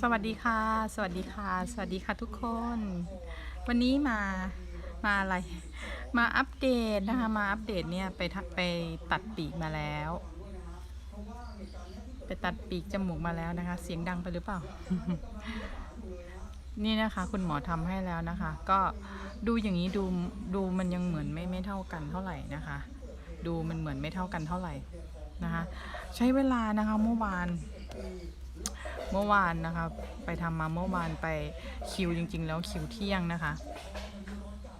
สวัสดีค่ะ สวัสดีค่ะ สวัสดีค่ะทุกคน วันนี้มา มาอะไร มาอัปเดตนะคะ มาอัปเดตเนี่ยไปไปตัดปีกมาแล้ว ไปตัดปีกจมูกมาแล้วนะคะ เสียงดังไปหรือเปล่า นี่นะคะ คุณหมอทำให้แล้วนะคะ ก็ดูอย่างนี้ดูดูมันยังเหมือนไม่ไม่เท่ากันเท่าไหร่นะคะ ดูมันเหมือนไม่เท่ากันเท่าไหร่นะคะ ใช้เวลานะคะเมื่อวาน เมื่อวานนะคะไปทำมาเมื่อวานไปคิวจริง ๆ แล้วคิวเที่ยงนะคะ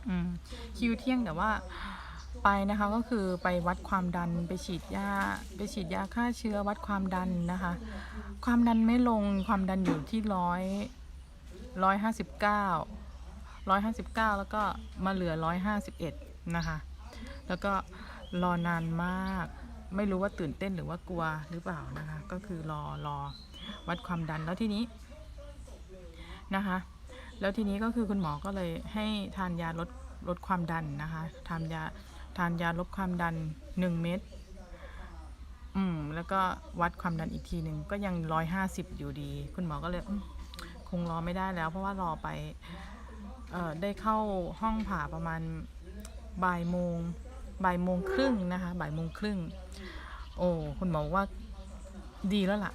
อืมคิวเที่ยงแต่ว่าไปนะคะก็คือไปวัดความดันไปฉีดยาไปฉีดยาฆ่าเชื้อวัดความดันนะคะ ความดันไม่ลงความดันอยู่ที่ร้อยร้อยห้าสิบเก้าร้อยห้าสิบเก้าแล้วก็มาเหลือร้อยห้าสิบเอ็ดนะคะ แล้วก็รอนานมาก ไม่รู้ว่าตื่นเต้นหรือว่ากลัวหรือเปล่านะคะ ก็คือรอรอ วัดความดันแล้วทีนี้นะคะ แล้วทีนี้ก็คือคุณหมอก็เลยให้ทานยาลดลดความดันนะคะทานยาทานยาลดความดันหนึ่งเม็ดอืมแล้วก็วัดความดันอีกทีหนึ่งก็ยังร้อยห้าสิบอยู่ดี คุณหมอก็เลยคงรอไม่ได้แล้ว เพราะว่ารอไปเอ่อได้เข้าห้องผ่าประมาณบ่ายโมงบ่ายโมงครึ่งนะคะบ่ายโมงครึ่งโอ้คุณหมอบอกว่าดีแล้วล่ะ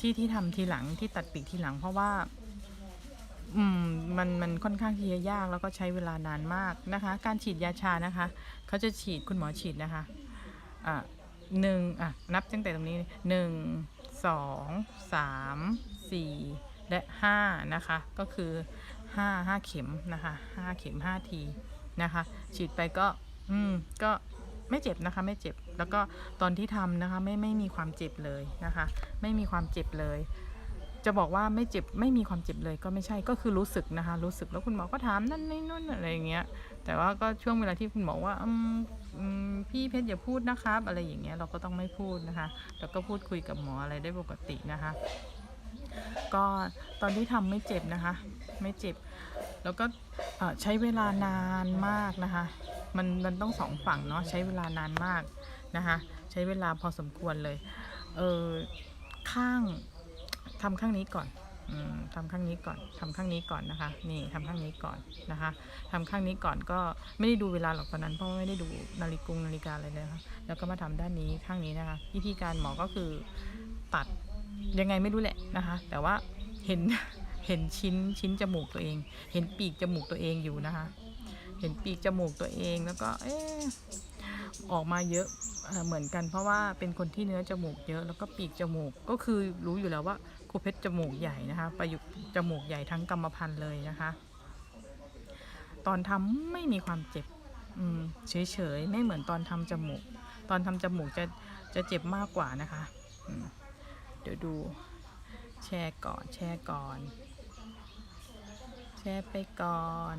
ที่ที่ทำทีหลังที่ตัดปีกทีหลัง เพราะว่า อืมมันมันค่อนข้างที่จะยากแล้วก็ใช้เวลานานมากนะคะ การฉีดยาชานะคะเขาจะฉีดคุณหมอฉีดนะคะอะหนึ่งอะนับตั้งแต่ตรงนี้หนึ่งสองสามสี่และห้านะคะ ก็คือห้าห้าเข็มนะคะห้าเข็มห้าทีนะคะ ฉีดไปก็ อืมก็ ไม่เจ็บนะคะไม่เจ็บ แล้วก็ตอนที่ทำนะคะไม่ไม่มีความเจ็บเลยนะคะ ไม่มีความเจ็บเลย จะบอกว่าไม่เจ็บไม่มีความเจ็บเลยก็ไม่ใช่ก็คือรู้สึกนะคะ รู้สึกแล้วคุณหมอก็ถามนั่นนี่นู่นอะไรอย่างเงี้ย แต่ว่าก็ช่วงเวลาที่คุณหมอว่าอืมพี่เพชรอย่าพูดนะครับ อะไรอย่างเงี้ยเราก็ต้องไม่พูดนะคะ แล้วก็พูดคุยกับหมออะไรได้ปกตินะคะ ก็ตอนที่ทำไม่เจ็บนะคะ ไม่เจ็บ แล้วก็ใช้เวลานานมากนะคะ มันมันต้องสองฝั่งเนาะใช้เวลานานมากนะคะ ใช้เวลาพอสมควรเลย เออข้างทำข้างนี้ก่อนอมทำข้างนี้ก่อนทำข้างนี้ก่อนนะคะ นี่ทำข้างนี้ก่อนนะคะทำข้างนี้ก่อนก็ไม่ได้ดูเวลาหรอกตอนนั้นเพราะว่าไม่ได้ดูนาฬิกงนาฬิกาอะไรเลยนะคะแล้วก็มาทำด้านนี้ข้างนี้นะคะ วิธีการหมอก็คือตัดยังไงไม่รู้แหละนะคะ แต่ว่าเห็นเห็นชิ้นชิ้นจมูกตัวเอง เห็นปีกจมูกตัวเองอยู่นะคะ เห็นปีกจมูกตัวเองแล้วก็เอ๊ออกมาเยอะเหมือนกันเพราะว่าเป็นคนที่เนื้อจมูกเยอะแล้วก็ปีกจมูกก็คือรู้อยู่แล้วว่าครูเพชรจมูกใหญ่นะคะประยุกต์จมูกใหญ่ทั้งกรรมพันธุ์เลยนะคะ ตอนทำไม่มีความเจ็บเฉยๆไม่เหมือนตอนทำจมูก ตอนทำจมูกจะจะเจ็บมากกว่านะคะเดี๋ยวดูแช่ก่อนแช่ก่อน แช่ไปก่อน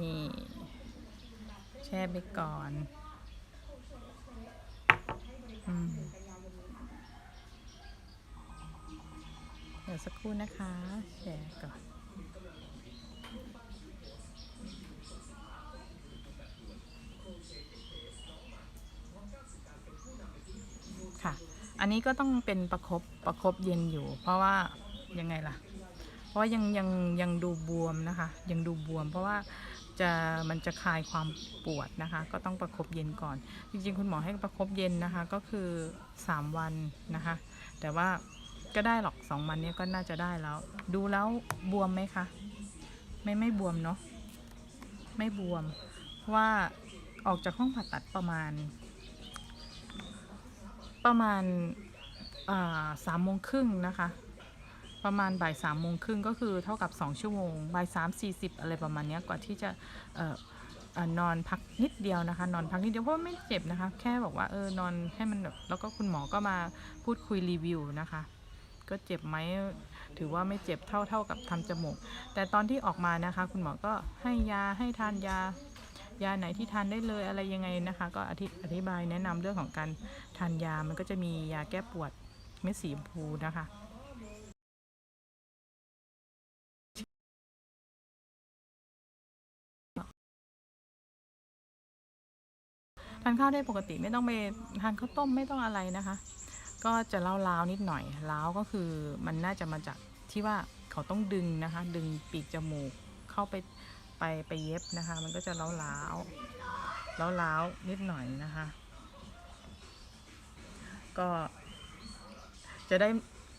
นี่แช่ไปก่อนเดี๋ยวสักครู่นะคะ แชร์ก่อน ค่ะ อันนี้ก็ต้องเป็นประคบประคบเย็นอยู่ เพราะว่ายังไงล่ะ เพราะยังยังยังดูบวมนะคะ ยังดูบวม เพราะว่า จะมันจะคลายความปวดนะคะ ก็ต้องประคบเย็นก่อน จริงๆ คุณหมอให้ประคบเย็นนะคะ ก็คือ 3 วันนะคะ แต่ว่าก็ได้หรอก 2 วันนี้ก็น่าจะได้แล้ว ดูแล้วบวมไหมคะ ไม่ไม่บวมเนาะไม่บวมว่าออกจากห้องผ่าตัดประมาณ ประมาณสามโมงครึ่งนะคะ ประมาณบ่ายสามโมงครึ่งก็คือเท่ากับสองชั่วโมงบ่ายสามสี่สิบอะไรประมาณนี้กว่าที่จะออนอนพักนิดเดียวนะคะ นอนพักนิดเดียวเพราะว่าไม่เจ็บนะคะ แค่บอกว่าเออนอนให้มันแบบแล้วก็คุณหมอก็มาพูดคุยรีวิวนะคะ ก็เจ็บไหมถือว่าไม่เจ็บเท่าเท่ากับทำจมูก แต่ตอนที่ออกมานะคะ คุณหมอก็ให้ยาให้ทานยายาไหนที่ทานได้เลยอะไรยังไงนะคะ ก็อธิอธิบายแนะนำเรื่องของการทานยามันก็จะมียาแก้ปวดเม็ดสีชมพูนะคะ ทานข้าวได้ปกติไม่ต้องไปทานข้าวต้มไม่ต้องอะไรนะคะ ก็จะเล้าวๆนิดหน่อยล้าวก็คือมันน่าจะมาจากที่ว่าเขาต้องดึงนะคะ ดึงปีกจมูกเข้าไปไปไปเย็บนะคะ มันก็จะเล้าวๆล้าวๆนิดหน่อยนะคะ ก็จะได้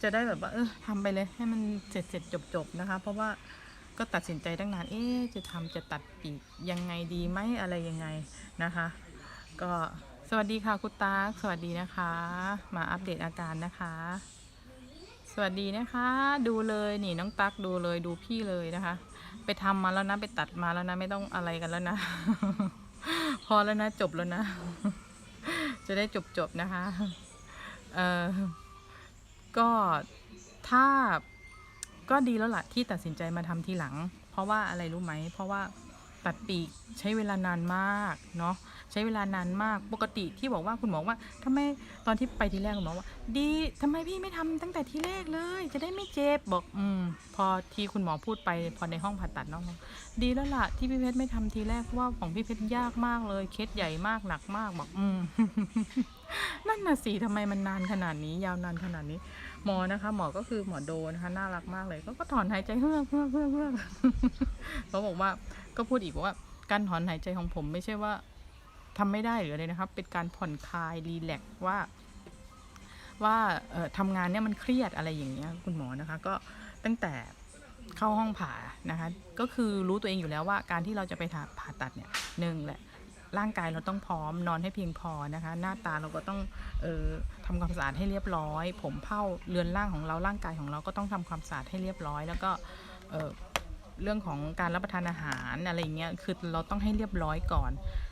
จะได้แบบว่าเออทำไปเลยให้มันเสร็จเสร็จจบจบนะคะ เพราะว่าก็ตัดสินใจตั้งนาน เอ๊จะทำจะตัดปีกยังไงดีไหมอะไรยังไงนะคะ ก็สวัสดีค่ะคุณตาสวัสดีนะคะ มาอัปเดตอาการนะคะ สวัสดีนะคะ ดูเลยนี่น้องตักดูเลยดูพี่เลยนะคะ ไปทำมาแล้วนะไปตัดมาแล้วนะไม่ต้องอะไรกันแล้วนะ พอแล้วนะจบแล้วนะ จะได้จบจบนะคะเออก็ถ้าก็ดีแล้วล่ะที่ตัดสินใจมาทำทีหลัง เพราะว่าอะไรรู้ไหม เพราะว่า ตัดปีกใช้เวลานานมากเนาะใช้เวลานานมากปกติที่บอกว่าคุณหมอว่าทำไมตอนที่ไปทีแรกคุณหมอว่า ดีทำไมพี่ไม่ทำตั้งแต่ทีแรกเลย จะได้ไม่เจ็บบอกอืมพอที่คุณหมอพูดไปพอในห้องผ่าตัดเนาะดีแล้วล่ะที่พี่เพชรไม่ทำทีแรกเพราะว่าของพี่เพชรยากมากเลยเคสใหญ่มากหนักมากบอกอืมนั่นน่ะสิทำไมมันนานขนาดนี้ ยาวนานขนาดนี้ หมอนะคะ หมอก็คือหมอโดนะคะน่ารักมากเลย ก็ก็ถอนหายใจเฮือกเฮือกเฮือกเฮือกเขาบอกว่าก็พูดอีกว่าการถอนหายใจของผมไม่ใช่ว่าทำไม่ได้หรืออะไรนะครับ เป็นการผ่อนคลายรีแลกว่า ว่าเอ่อทำงานเนี่ยมันเครียดอะไรอย่างเงี้ย คุณหมอนะคะ ก็ตั้งแต่เข้าห้องผ่านะคะ ก็คือรู้ตัวเองอยู่แล้วว่า การที่เราจะไปผ่าตัดเนี่ยหนึ่งแหละร่างกายเราต้องพร้อมนอนให้เพียงพอนะคะ หน้าตาเราก็ต้องเออ ทำความสะอาดให้เรียบร้อย ผมเผ้าเรือนร่างของเราร่างกายของเราก็ต้องทำความสะอาดให้เรียบร้อย แล้วก็เออเรื่องของการรับประทานอาหารอะไรเงี้ยคือเราต้องให้เรียบร้อยก่อน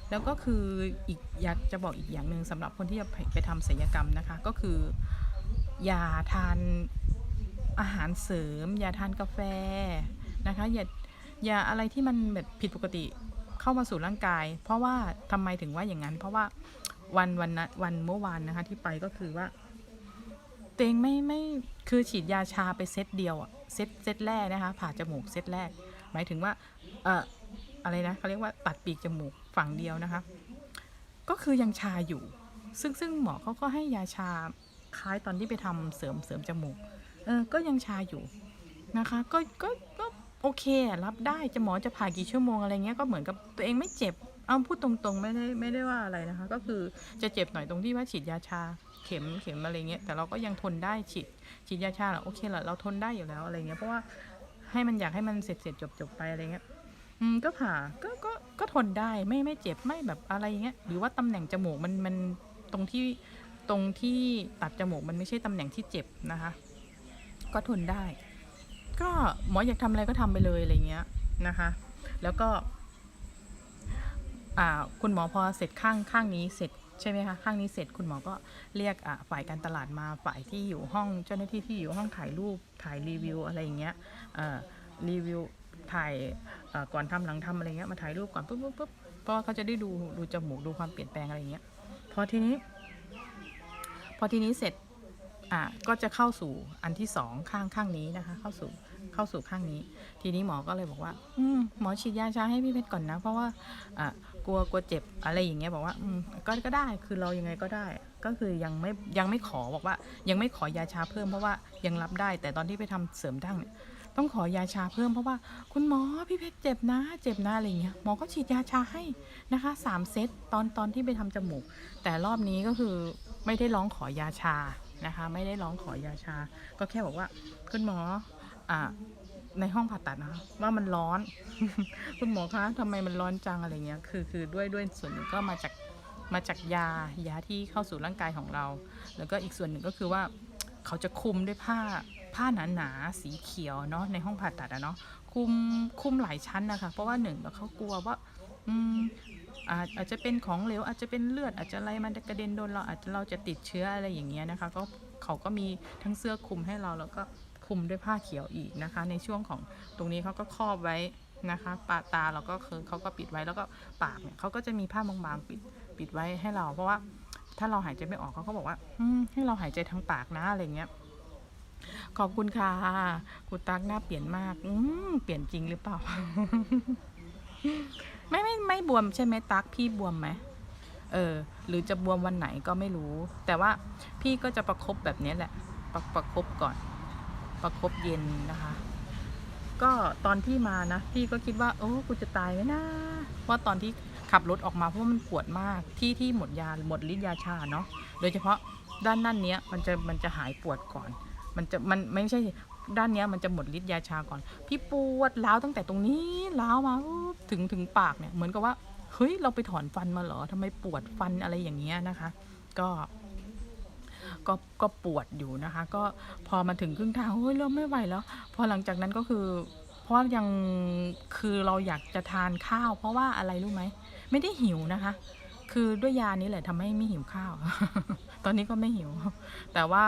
แล้วก็คืออีกอยากจะบอกอีกอย่างหนึ่งสำหรับคนที่จะไปไปทำศัลยกรรมนะคะ ก็คืออย่าทานอาหารเสริม อย่าทานกาแฟนะคะอย่าอย่าอะไรที่มันแบบผิดปกติเข้ามาสู่ร่างกาย เพราะว่าทำไมถึงว่าอย่างนั้น เพราะว่า วันวันนะวันเมื่อวานนะคะที่ไปก็คือว่าเตวเองไม่ไม่คือฉีดยาชาไปเซตเดียวอะเซตเซตแรกนะคะผ่าจมูกเซตแรก หมายถึงว่าเอ่ออะไรนะเขาเรียกว่าตัดปีกจมูกฝั่งเดียวนะคะ ก็คือยังชาอยู่ ซึ่งซึ่งหมอเขาก็ให้ยาชาคล้ายตอนที่ไปทำเสริมเสริมจมูกเออก็ยังชาอยู่นะคะ ก็ก็ก็โอเครับได้จะหมอจะผ่ากี่ชั่วโมงอะไรเงี้ยก็เหมือนกับตัวเองไม่เจ็บ เอาพูดตรงๆ ไม่ได้ไม่ได้ว่าอะไรนะคะ ก็คือจะเจ็บหน่อยตรงที่ว่าฉีดยาชาเข็มเข็มอะไรเงี้ยแต่เราก็ยังทนได้ฉีดฉีดยาชาแหละโอเคแหละเราทนได้อยู่แล้วอะไรเงี้ยเพราะว่าให้มันอยากให้มันเสร็จเสร็จจบจบไปอะไรเงี้ยอืมก็ผ่าก็ก็ก็ทนได้ไม่ไม่เจ็บไม่แบบอะไรเงี้ยหรือว่าตำแหน่งจมูกมันมันตรงที่ตรงที่ตัดจมูกมันไม่ใช่ตำแหน่งที่เจ็บนะคะ ก็ทนได้ ก็หมออยากทำอะไรก็ทำไปเลยอะไรเงี้ยนะคะ แล้วก็ คุณหมอพอเสร็จข้างข้างนี้เสร็จใช่ไหมคะข้างนี้เสร็จคุณหมอก็เรียกฝ่ายการตลาดมาฝ่ายที่อยู่ห้องเจ้าหน้าที่ที่อยู่ห้องถ่ายรูปถ่ายรีวิวอะไรอย่างเงี้ยรีวิวถ่ายก่อนทำหลังทำอะไรเงี้ยมาถ่ายรูปก่อนปุ๊บปุ๊บปุ๊บเพราะว่าเขาจะได้ดูดูจมูกดูความเปลี่ยนแปลงอะไรเงี้ยพอทีนี้ พอทีนี้เสร็จอะก็จะเข้าสู่อันที่สองข้างข้างนี้นะคะ เข้าสู่เข้าสู่ข้างนี้ ทีนี้หมอก็เลยบอกว่า อืมหมอฉีดยาชาให้พี่เพชรก่อนนะ เพราะว่าอะ กลัวกลัวเจ็บอะไรอย่างเงี้ยบอกว่าอืมก็ก็ได้คือเรายังไงก็ได้ ก็คือยังไม่ยังไม่ขอบอกว่า ยังไม่ขอยาชาเพิ่มเพราะว่ายังรับได้ แต่ตอนที่ไปทำเสริมดั้งเนี่ยต้องขอยาชาเพิ่มเพราะว่าคุณหมอพี่เพชรเจ็บนะ เจ็บนะอะไรอย่างเงี้ยหมอก็ฉีดยาชาให้นะคะสามเซตตอนตอนที่ไปทำจมูก แต่รอบนี้ก็คือไม่ได้ร้องขอยาชานะคะ ไม่ได้ร้องขอยาชา ก็แค่บอกว่าคุณหมออ่า ในห้องผ่าตัดนะคะว่ามันร้อน คุณหมอคะทำไมมันร้อนจังอะไรเงี้ยคือคือด้วยด้วยส่วนหนึ่งก็มาจากมาจากยายาที่เข้าสู่ร่างกายของเรา แล้วก็อีกส่วนหนึ่งก็คือว่าเขาจะคุมด้วยผ้าผ้าหนาๆสีเขียวเนาะในห้องผ่าตัดอะเนาะคุมคุมหลายชั้นนะคะ เพราะว่าหนึ่งแล้วเขากลัวว่าอืมอาจจะเป็นของเหลวอาจจะเป็นเลือดอาจจะอะไรมันกระเด็นโดนเราอาจจะเราจะติดเชื้ออะไรอย่างเงี้ยนะคะ ก็เขาก็มีทั้งเสื้อคลุมให้เราแล้วก็ ลุมด้วยผ้าเขียวอีกนะคะ ในช่วงของตรงนี้เขาก็ครอบไว้นะคะปาตาเราก็คือเขาก็ปิดไว้แล้วก็ปากเนี่ยเขาก็จะมีผ้าบางๆปิดปิดไว้ให้เรา เพราะว่าถ้าเราหายใจไม่ออกเขาก็บอกว่าอืมให้เราหายใจทางปากนะอะไรเงี้ยขอบคุณค่ะคุณตักหน้าเปลี่ยนมากอืมเปลี่ยนจริงหรือเปล่า ไม่ไม่ไม่บวมใช่ไหมตักพี่บวมไหมเออ หรือจะบวมวันไหนก็ไม่รู้ แต่ว่าพี่ก็จะประคบแบบนี้แหละ ประประคบก่อน ประคบเย็นนะคะ ก็ตอนที่มานะพี่ก็คิดว่าโอ้กูจะตายไหมนะเพราะตอนที่ขับรถออกมาเพราะว่ามันปวดมากที่ที่หมดยาหมดฤทธิ์ยาชาเนาะโดยเฉพาะด้านนั่นเนี้ยมันจะมันจะหายปวดก่อน มันจะมันไม่ใช่ด้านเนี้ยมันจะหมดฤทธิ์ยาชาก่อน พี่ปวดร้าวตั้งแต่ตรงนี้ร้าวมาถึงถึงปากเนี่ยเหมือนกับว่าเฮ้ยเราไปถอนฟันมาเหรอทำไมปวดฟันอะไรอย่างเงี้ยนะคะ ก็ ก็ก็ปวดอยู่นะคะ ก็พอมาถึงครึ่งทางเฮ้ยเริ่มไม่ไหวแล้ว พอหลังจากนั้นก็คือเพราะยังคือเราอยากจะทานข้าว เพราะว่าอะไรรู้ไหมไม่ได้หิวนะคะ คือด้วยยานี้แหละทำให้ไม่หิวข้าว ตอนนี้ก็ไม่หิว แต่ว่า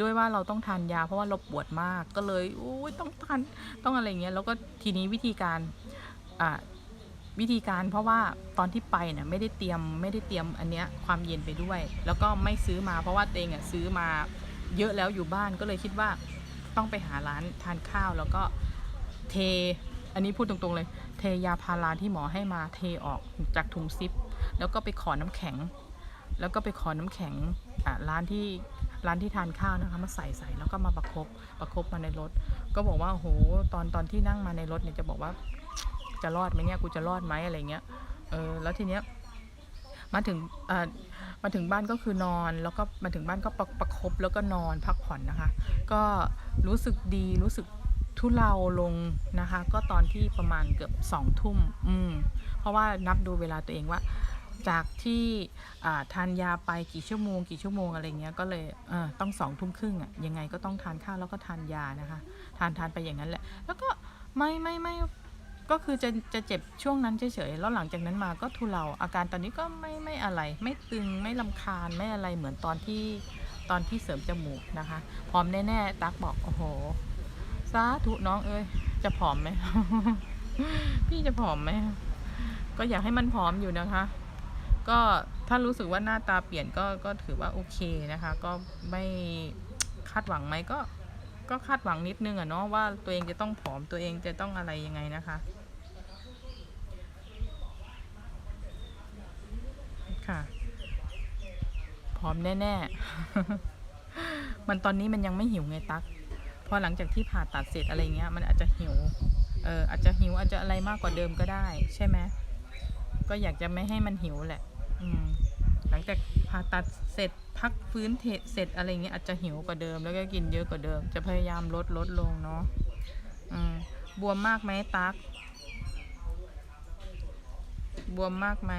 ด้วยว่าเราต้องทานยา เพราะว่าเราปวดมากก็เลยโอ้ยต้องทานต้องอะไรเงี้ยแล้วก็ทีนี้วิธีการอ่า วิธีการเพราะว่าตอนที่ไปเนี่ยไม่ได้เตรียมไม่ได้เตรียมอันเนี้ยความเย็นไปด้วย แล้วก็ไม่ซื้อมาเพราะว่าตัวเองอะซื้อมาเยอะแล้วอยู่บ้านก็เลยคิดว่าต้องไปหาร้านทานข้าวแล้วก็เทอันนี้พูดตรงๆเลย เทยาพาราที่หมอให้มาเทออกจากถุงซิป แล้วก็ไปขอน้ำแข็ง แล้วก็ไปขอน้ำแข็งอะร้านที่ร้านที่ทานข้าวนะคะมาใส่ใส่แล้วก็มาประคบประคบมาในรถ ก็บอกว่าโอ้โหตอนตอนที่นั่งมาในรถเนี่ยจะบอกว่า จะรอดไหมเนี่ยกูจะรอดไหมอะไรเงี้ยเออแล้วทีเนี้ยมาถึงอ่อมาถึงบ้านก็คือนอนแล้วก็มาถึงบ้านก็ประประคบแล้วก็นอนพักผ่อนนะคะ ก็รู้สึกดีรู้สึกทุเลาลงนะคะ ก็ตอนที่ประมาณเกือบสองทุ่มอืมเพราะว่านับดูเวลาตัวเองว่า จากที่ทานยาไปกี่ชั่วโมง กี่ชั่วโมงอะไรเงี้ยก็เลยเต้องสองทุ่มครึ่งอะ่ะยังไงก็ต้องทานข้าวแล้วก็ทานยานะคะ ทานทานไปอย่างนั้นแหละ แล้วก็ไม่ไม่ไม่ ก็คือจะจะเจ็บช่วงนั้นเฉยๆ แล้วหลังจากนั้นมาก็ทุเลาอาการตอนนี้ก็ไม่ไม่อะไร ไม่ตึงไม่ลำคาญไม่อะไรเหมือนตอนที่ตอนที่เสริมจมูกนะคะพร้อมแน่ๆตักบอกโอ้โหสาธุน้องเอ้ยจะผอมไหม พี่จะผอมไหมก็อยากให้มันผอมอยู่นะคะ ก็ถ้ารู้สึกว่าหน้าตาเปลี่ยนก็ก็ถือว่าโอเคนะคะ ก็ไม่คาดหวังไหมก็ก็คาดหวังนิดนึงอะเนาะว่าตัวเองจะต้องผอมตัวเองจะต้องอะไรยังไงนะคะผ อมแน่ๆ มันตอนนี้มันยังไม่หิวไงตัก พอหลังจากที่ผ่าตัดเสร็จอะไรเงี้ย มันอาจจะหิว เอออาจจะหิวอาจจะอะไรมากกว่าเดิมก็ได้ ใช่ไหมก็อยากจะไม่ให้มันหิวแหละ อืม หลังจากผ่าตัดเสร็จพักฟื้นเทเสร็จอะไรเงี้ยอาจจะหิวกว่าเดิม แล้วก็กินเยอะกว่าเดิม จะพยายามลดลดลงเนาะ อืม บวมมากไหมตัก บวมมากไหม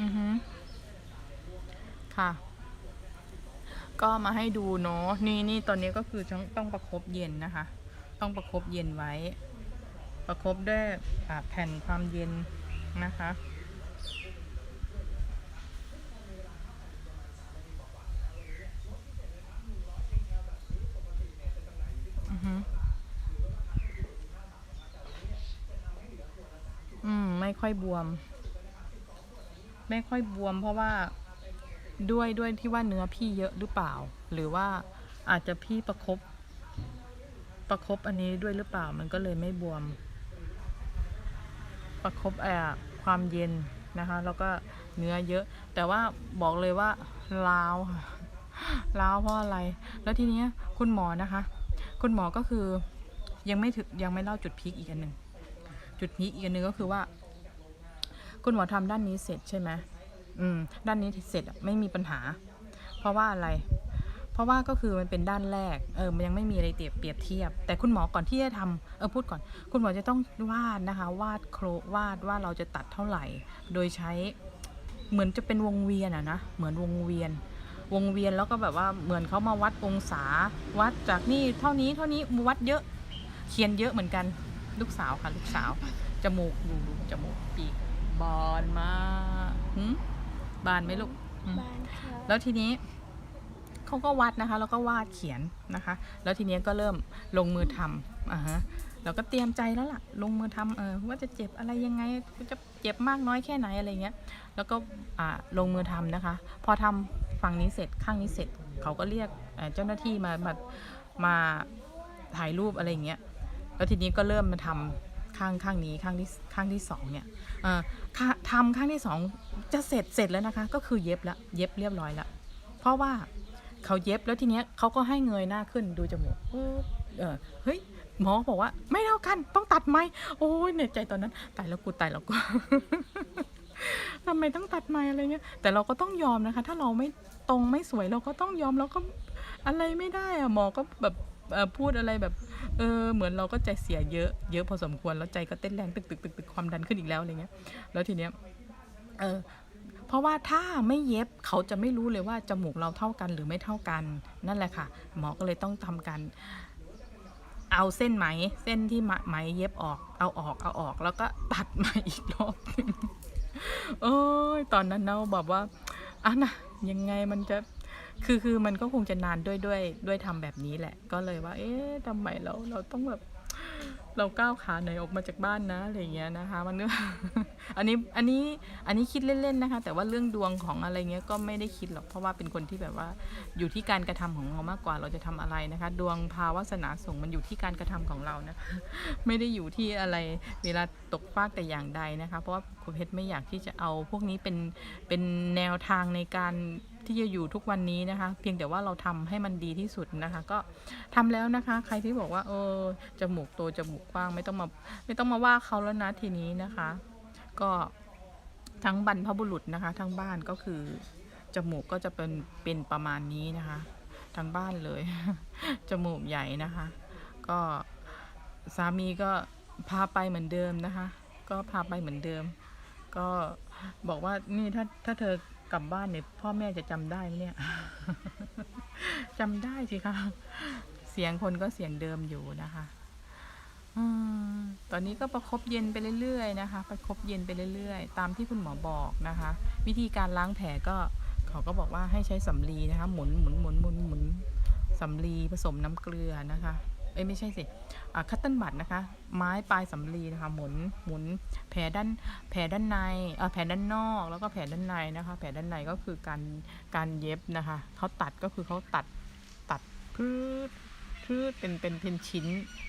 อือฮึค่ะ ก็มาให้ดูเนาะนี่นี่ตอนนี้ก็คือต้องต้องประคบเย็นนะคะ ต้องประคบเย็นไว้ ประคบด้วยแผ่นความเย็นนะคะอือฮึอืมไม่ค่อยบวม ไม่ค่อยบวม เพราะว่าด้วยด้วยที่ว่าเนื้อพี่เยอะหรือเปล่า หรือว่าอาจจะพี่ประคบประคบอันนี้ด้วยหรือเปล่ามันก็เลยไม่บวม ประคบแอบความเย็นนะคะ แล้วก็เนื้อเยอะ แต่ว่าบอกเลยว่าล้าวล้าวเพราะอะไร แล้วทีเนี้ยคุณหมอนะคะ คุณหมอก็คือยังไม่ถึงยังไม่เล่าจุดพีคอีกอันหนึ่งจุดพีคอีกอันหนึ่งก็คือว่า คุณหมอทำด้านนี้เสร็จใช่ไหมอืม ด้านนี้เสร็จอะไม่มีปัญหา เพราะว่าอะไร เพราะว่าก็คือมันเป็นด้านแรก เออ มันยังไม่มีอะไรเปรียบเปรียบเทียบ แต่คุณหมอก่อนที่จะทำเออพูดก่อน คุณหมอจะต้องวาดนะคะ วาดโครวาดว่าเราจะตัดเท่าไหร่ โดยใช้เหมือนจะเป็นวงเวียนอะนะ เหมือนวงเวียน วงเวียนแล้วก็แบบว่าเหมือนเขามาวัดองศา วัดจากนี่เท่านี้เท่านี้วัดเยอะ เขียนเยอะเหมือนกัน ลูกสาวค่ะลูกสาว จมูกดูดูจมูกปีก บานมากหืมบานไหมลูกหืม บ้านค่ะแล้วทีนี้เขาก็วัดนะคะ แล้วก็วาดเขียนนะคะ แล้วทีนี้ก็เริ่มลงมือทำอ่าฮะเราก็เตรียมใจแล้วล่ะ ลงมือทำเออว่าจะเจ็บอะไรยังไงจะเจ็บมากน้อยแค่ไหนอะไรเงี้ย แล้วก็อ่าลงมือทำนะคะ พอทำฝั่งนี้เสร็จข้างนี้เสร็จเขาก็เรียกเอ่อเจ้าหน้าที่มามามาถ่ายรูปอะไรอย่างเงี้ยแล้วทีนี้ก็เริ่มมาทำ ข้างข้างนี้ข้างที่ข้างที่สองเนี่ยเอ่อทำข้างที่สองจะเสร็จเสร็จแล้วนะคะ ก็คือเย็บละเย็บเรียบร้อยละเพราะว่าเขาเย็บแล้วทีเนี้ยเขาก็ให้เงยหน้าขึ้นดูจมูกเออเฮ้ยหมอบอกว่าไม่เท่ากันต้องตัดไหมโอ้ยในใจตอนนั้นตายแล้วกูตายแล้วกูทำไมต้องตัดไหมอะไรเงี้ยแต่เราก็ต้องยอมนะคะ ถ้าเราไม่ตรงไม่สวยเราก็ต้องยอมเราก็อะไรไม่ได้อะหมอก็แบบ พูดอะไรแบบเออเหมือนเราก็ใจเสียเยอะเยอะพอสมควรแล้วใจก็เต้นแรงตึกตึกตึกตึกความดันขึ้นอีกแล้วอะไรเงี้ยแล้วทีเนี้ยเออเพราะว่าถ้าไม่เย็บเขาจะไม่รู้เลยว่าจมูกเราเท่ากันหรือไม่เท่ากันนั่นแหละค่ะ หมอก็เลยต้องทำการเอาเส้นไหมเส้นที่ไหมเย็บออก เอาออกเอาออก แล้วก็ตัดไหมอีกรอบหนึงโอ้ยตอนนั้นเนาบอกว่าอะนะยังไงมันจะ คือคือมันก็คงจะนานด้วยด้วยด้วยทำแบบนี้แหละ ก็เลยว่า เอ๊ะทำไมเราเราต้องแบบเราก้าวขาไหนออกมาจากบ้านนะอะไรเงี้ยนะคะ มันก็อันนี้อันนี้อันนี้คิดเล่นๆนะคะ แต่ว่าเรื่องดวงของอะไรเงี้ยก็ไม่ได้คิดหรอกเพราะว่าเป็นคนที่แบบว่าอยู่ที่การกระทำของเรามากกว่าเราจะทำอะไรนะคะ ดวงภาวาสนาส่งมันอยู่ที่การกระทำของเรานะะไม่ได้อยู่ที่อะไรเวลาตกฟากแต่อย่างใดนะคะ เพราะว่าครูเพชรไม่อยากที่จะเอาพวกนี้เป็นเป็นแนวทางในการ ที่จะอยู่ทุกวันนี้นะคะ เพียงแต่ว่าเราทำให้มันดีที่สุดนะคะ ก็ทำแล้วนะคะ ใครที่บอกว่า เออจมูกโตจมูกกว้างไม่ต้องมาไม่ต้องมาว่าเขาแล้วนะทีนี้นะคะ ก็ทั้งบรรพบุรุษนะคะ ทั้งบ้านก็คือจมูกก็จะเป็นเป็นประมาณนี้นะคะ ทั้งบ้านเลย จมูกใหญ่นะคะ ก็สามีก็พาไปเหมือนเดิมนะคะ ก็พาไปเหมือนเดิม ก็บอกว่านี่ถ้าถ้าเธอ กลับบ้านเนี่ยพ่อแม่จะจำได้ไหมเนี่ยจำได้สิคะเสียงคนก็เสียงเดิมอยู่นะคะอตอนนี้ก็ประคบเย็นไปเรื่อยๆนะคะ ประคบเย็นไปเรื่อยๆ ตามที่คุณหมอบอกนะคะ วิธีการล้างแผลก็เขาก็บอกว่าให้ใช้สำลีนะคะ หมุนหมุนหมุนหมุนหมุนสำลีผสมน้ำเกลือนะคะ อ้ยไม่ใช่สิคัตเติ้ลบัตนะคะ ไม้ปลายสำลีนะคะหมุนหมุนแผลด้านแผลด้านในเอ่อแผลด้านนอกแล้วก็แผลด้านในนะคะ แผลด้านในก็คือการการเย็บนะคะเขาตัดก็คือเขาตัดตัดพืชพืชเป็นเป็นเป็นชิ้น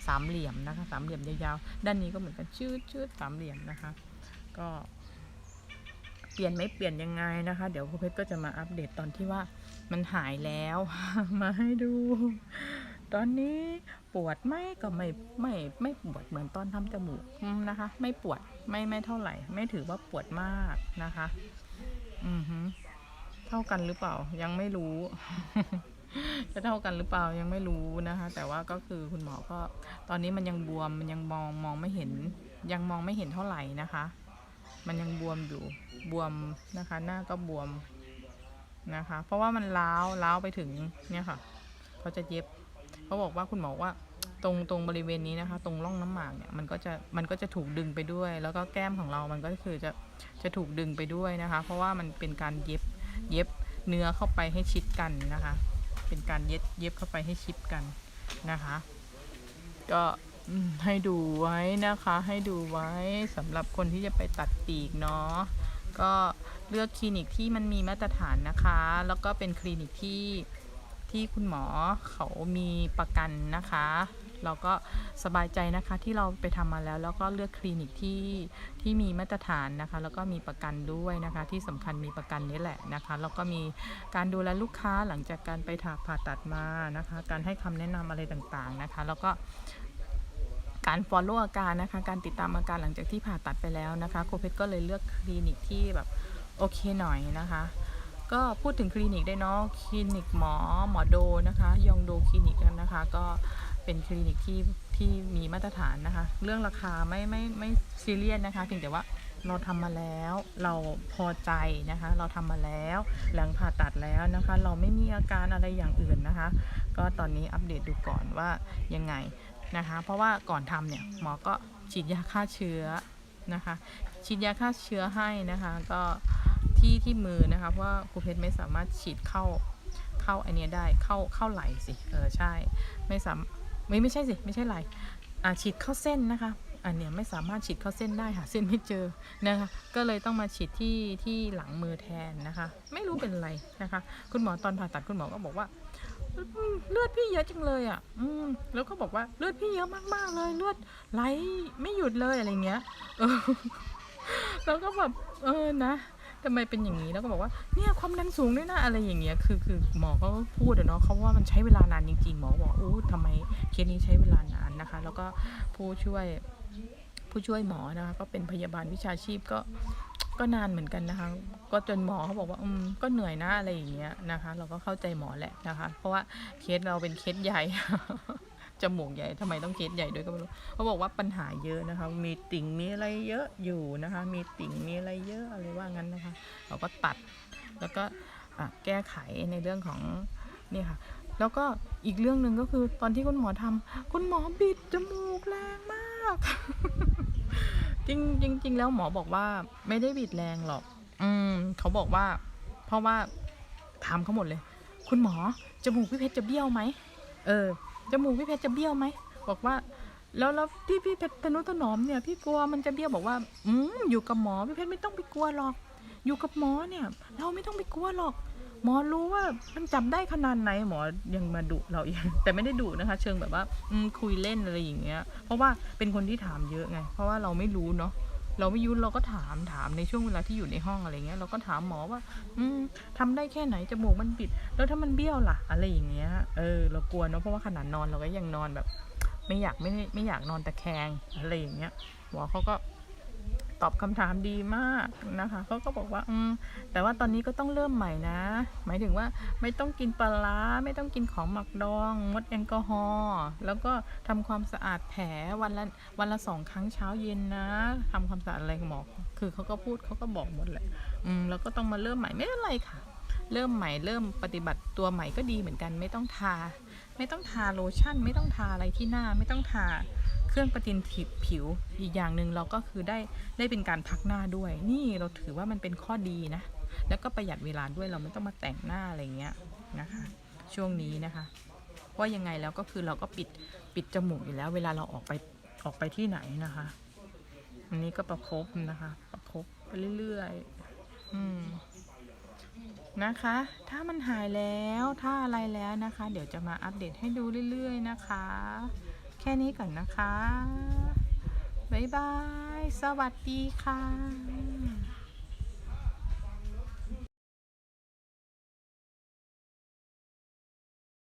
สามเหลี่ยมนะคะสามเหลี่ยมยาวๆด้านนี้ก็เหมือนกันชืดชืดสามเหลี่ยมนะคะ ก็เปลี่ยนไม่เปลี่ยนยังไงนะคะ เดี๋ยวครูเพชรก็จะมาอัปเดตตอนที่ว่ามันหายแล้ว มาให้ดู ตอนนี้ปวดไหมก็ไม่ไม่ไม่ปวดเหมือนตอนทำจมูกนะคะ ไม่ปวดไม่ไม่เท่าไหร่ ไม่ถือว่าปวดมากนะคะ อือฮึเท่ากันหรือเปล่ายังไม่รู้ จะเท่ากันหรือเปล่ายังไม่รู้นะคะ แต่ว่าก็คือคุณหมอก็ ตอนนี้มันยังบวมมันยังมองมองไม่เห็น ยังมองไม่เห็นเท่าไหร่นะคะ มันยังบวมอยู่บวมนะคะ หน้าก็บวมนะคะ เพราะว่ามันล้าวล้าวไปถึงเนี่ยค่ะเขาจะเย็บ เขาบอกว่าคุณหมอว่าตรงตรงบริเวณนี้นะคะ ตรงร่องน้ำหมากเนี่ยมันก็จะมันก็จะถูกดึงไปด้วย แล้วก็แก้มของเรามันก็คือจะจะถูกดึงไปด้วยนะคะ เพราะว่ามันเป็นการเย็บเย็บเนื้อเข้าไปให้ชิดกันนะคะ เป็นการเย็บเย็บเข้าไปให้ชิดกันนะคะ ก็ให้ดูไว้นะคะ ให้ดูไว้สำหรับคนที่จะไปตัดปีกเนาะก็เลือกคลินิกที่มันมีมาตรฐานนะคะ แล้วก็เป็นคลินิกที่ ที่คุณหมอเขามีประกันนะคะ เราก็สบายใจนะคะที่เราไปทำมาแล้ว แล้วก็เลือกคลินิกที่ที่มีมาตรฐานนะคะ แล้วก็มีประกันด้วยนะคะ ที่สำคัญมีประกันนี้แหละนะคะ แล้วก็มีการดูแลลูกค้าหลังจากการไปผ่าผ่าตัดมานะคะ การให้คำแนะนำอะไรต่างๆนะคะ แล้วก็การ follow อาการนะคะ การติดตามอาการหลังจากที่ผ่าตัดไปแล้วนะคะโคเพชรก็เลยเลือกคลินิกที่แบบโอเคหน่อยนะคะ ก็พูดถึงคลินิกได้เนาะคลินิกหมอหมอโดนะคะ ยองโดคลินิกนะคะ ก็เป็นคลินิกที่ที่มีมาตรฐานนะคะ เรื่องราคาไม่ไม่ไม่ซีเรียสนะคะเพียงแต่ว่าเราทำมาแล้วเราพอใจนะคะ เราทำมาแล้วหลังผ่าตัดแล้วนะคะ เราไม่มีอาการอะไรอย่างอื่นนะคะ ก็ตอนนี้อัปเดตดูก่อนว่ายังไงนะคะ เพราะว่าก่อนทำเนี่ยหมอก็ฉีดยาฆ่าเชื้อนะคะ ฉีดยาฆ่าเชื้อให้นะคะ ก็ ที่ที่มือนะคะเพราะว่าครูเพชรไม่สามารถฉีดเข้าเข้าอันเนี้ยได้เข้าเข้าไหลสิเออใช่ไม่สามไม่ไม่ใช่สิไม่ใช่ไหลอ่าฉีดเข้าเส้นนะคะอันเนี้ยไม่สามารถฉีดเข้าเส้นได้หาเส้นไม่เจอนะคะก็เลยต้องมาฉีดที่ที่หลังมือแทนนะคะ ไม่รู้เป็นอะไรนะคะ คุณหมอตอนผ่าตัดคุณหมอก็บอกว่าเลือดพี่เยอะจังเลยอะ อืม แล้วก็บอกว่าเลือดพี่เยอะมากๆเลย เลือดไหลไม่หยุดเลยอะไรเงี้ย เออ แล้วก็แบบเออนะ ทำไมเป็นอย่างนี้แล้วก็บอกว่าเนี่ยความดันสูงด้วยนะอะไรอย่างเงี้ยคือคือหมอก็พูดเนาะเขาว่ามันใช้เวลานานจริงๆหมอบอกอู้ทำไมเคสนี้ใช้เวลานานนะคะ แล้วก็ผู้ช่วยผู้ช่วยหมอนะคะก็เป็นพยาบาลวิชาชีพก็ก็นานเหมือนกันนะคะ ก็จนหมอเขาบอกว่าอืมก็เหนื่อยนะอะไรอย่างเงี้ยนะคะ เราก็เข้าใจหมอแหละนะคะ เพราะว่าเคสเราเป็นเคสใหญ่ จมูกใหญ่ทำไมต้องเคสใหญ่ด้วยก็ไม่รู้เขาบอกว่าปัญหาเยอะนะคะ มีติ่งมีอะไรเยอะอยู่นะคะ มีติ่งมีอะไรเยอะอะไรว่างั้นนะคะ เราก็ตัดแล้วก็แก้ไขในเรื่องของนี่ค่ะ แล้วก็อีกเรื่องหนึ่งก็คือตอนที่คุณหมอทำคุณหมอบิดจมูกแรงมากจริงจริงจริงแล้วหมอบอกว่าไม่ได้บิดแรงหรอก อืมเขาบอกว่า เพราะว่าถามเขาหมดเลย คุณหมอจมูกพี่เพชรจะเบี้ยวไหมเออ จมูกพี่เพชรจะเบี้ยวไหมบอกว่า แล้วแล้วที่พี่เพชรทนุถนอมเนี่ยพี่กลัวมันจะเบี้ยวบอกว่า อืมอยู่กับหมอพี่เพชรไม่ต้องไปกลัวหรอก อยู่กับหมอเนี่ย เราไม่ต้องไปกลัวหรอก หมอรู้ว่ามันจับได้ขนาดไหนหมอยังมาดุเราอีกแต่ไม่ได้ดุนะคะ เชิงแบบว่า อืมคุยเล่นอะไรอย่างเงี้ย เพราะว่าเป็นคนที่ถามเยอะไง เพราะว่าเราไม่รู้เนาะ เราไม่ยุ้เราก็ถามถามในช่วงเวลาที่อยู่ในห้องอะไรเงี้ยเราก็ถามหมอว่า อืมทำได้แค่ไหนจมูกมันปิด แล้วถ้ามันเบี้ยวล่ะ อะไรอย่างเงี้ยเออเรากลัวเนาะเพราะว่าขนาดนอนเราก็ยังนอนแบบ ไม่อยากไม่ไม่อยากนอนตะแคงอะไรอย่างเงี้ยหมอเขาก็ ตอบคำถามดีมากนะคะเขาก็บอกว่าอืมแต่ว่าตอนนี้ก็ต้องเริ่มใหม่นะ หมายถึงว่าไม่ต้องกินปลาร้าไม่ต้องกินของหมักดองงดแอลกอฮอล์แล้วก็ทำความสะอาดแผลวันละวันละสองครั้งเช้าเย็นนะทำความสะอาดอะไรหมอคือเขาก็พูดเขาก็บอกหมดแหละอืมแล้วก็ต้องมาเริ่มใหม่ไม่เป็นไรค่ะเริ่มใหม่เริ่มปฏิบัติตัวใหม่ก็ดีเหมือนกัน ไม่ต้องทา ไม่ต้องทาโลชั่น ไม่ต้องทาอะไรที่หน้าไม่ต้องทา เครื่องประทินผิวผิวอีกอย่างหนึ่งเราก็คือได้ได้เป็นการพักหน้าด้วย นี่เราถือว่ามันเป็นข้อดีนะ แล้วก็ประหยัดเวลาด้วยเราไม่ต้องมาแต่งหน้าอะไรเงี้ยนะคะช่วงนี้นะคะเพรายังไงแล้วก็คือเราก็ปิดปิดจมูกอยู่แล้ว เวลาเราออกไปออกไปที่ไหนนะคะ อันนี้ก็ประคบนะคะ ประคบไปเรื่อยๆอืมนะคะ ถ้ามันหายแล้ว ถ้าอะไรแล้วนะคะ เดี๋ยวจะมาอัปเดตให้ดูเรื่อย ๆ นะคะ แค่นี้ก่อนนะคะ บ๊ายบาย สวัสดีค่ะ